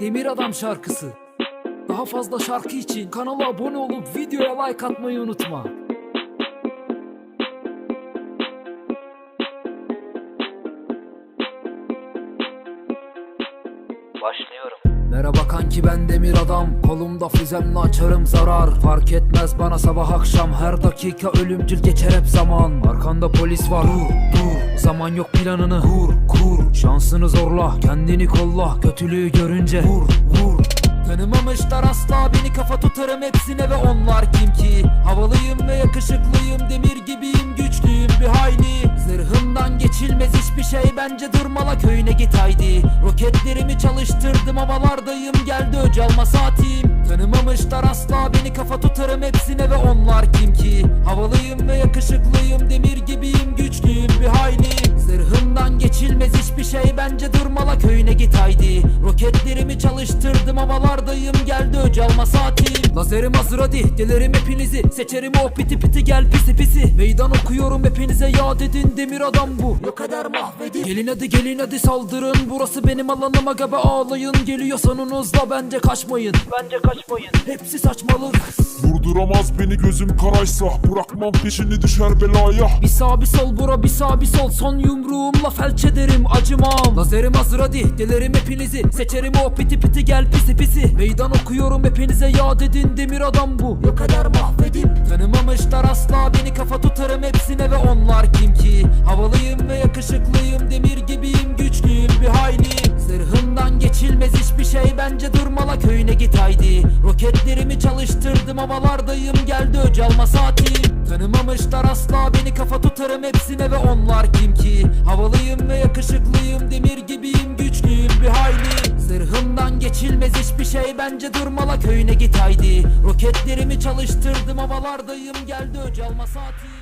Demir Adam şarkısı. Daha fazla şarkı için kanala abone olup videoya like atmayı unutma. Başlıyorum. Merhaba kanki ben demir adam Kolumda füzemle açarım zarar. Fark etmez bana sabah akşam Her dakika ölümcül geçer hep zaman. Arkanda polis var Dur dur. Zaman yok planını Kur kur. Şansını zorla Kendini kolla. Kötülüğü görünce Vur vur. Tanımamışlar asla beni kafa tutarım hepsine ve onlar kim ki? Havalıyım ve yakışıklıyım demir gibiyim güçlüyüm bir hayli. Zırhımdan geçilmez hiçbir şey bence durmala köyüne git haydi Roketlerimi çalıştırdım havalardayım. Geldi öc alma saatim. Tanımamışlar asla beni kafa tutarım hepsine ve onlar kim ki? Havalıyım ve yakışıklıyım demir gibiyim güçlüyüm bir hayli. Zırhımdan geçilmez hiçbir şey bence durmala köyüne git haydi. Roketlerimi çalıştırdım havalardayım. Geldi öc alma saatim Lazerim hazır hadi. Delerim hepinizi. Seçerim o piti piti gel pisi pisi. Meydan okuyorum hepinize yad edin demir adam bu. Ne kadar mahvedin. Gelin hadi gelin hadi saldırın. Burası benim alanım aga be ağlayın. Geliyor sonunuzda bence kaçmayın. Bence kaçmayın. Hepsi saçmalık. Vurduramaz beni gözüm karaysa. Bırakmam peşini düşer belaya. Bir sağ bir sol bura bir sağ bir sol. Son yumruğumla felç ederim acımam. Lazerim hazır hadi. Delerim hepinizi. Seçerim o piti piti gel pisi pisi. Meydan okuyorum hepinize yad edin demir adam bu. Ne kadar mahvedip. Tanımamışlar asla beni. Kafa tutarım hepsine ve onlar kim ki? Havalıyım ve yakışıklıyım. Demir gibiyim güçlüyüm bir hayli Zırhımdan geçilmez hiçbir şey. Bence durmala köyüne git haydi. Roketlerimi çalıştırdım havalardayım. Geldi öc alma saatim. Tanımamışlar asla beni. Kafa tutarım hepsine ve onlar kim ki? Havalıyım ve yakışıklıyım. Demir hayli Zırhımdan geçilmez hiçbir şey bence durmala köyüne git haydi. Roketlerimi çalıştırdım havalardayım geldi öc alma saatim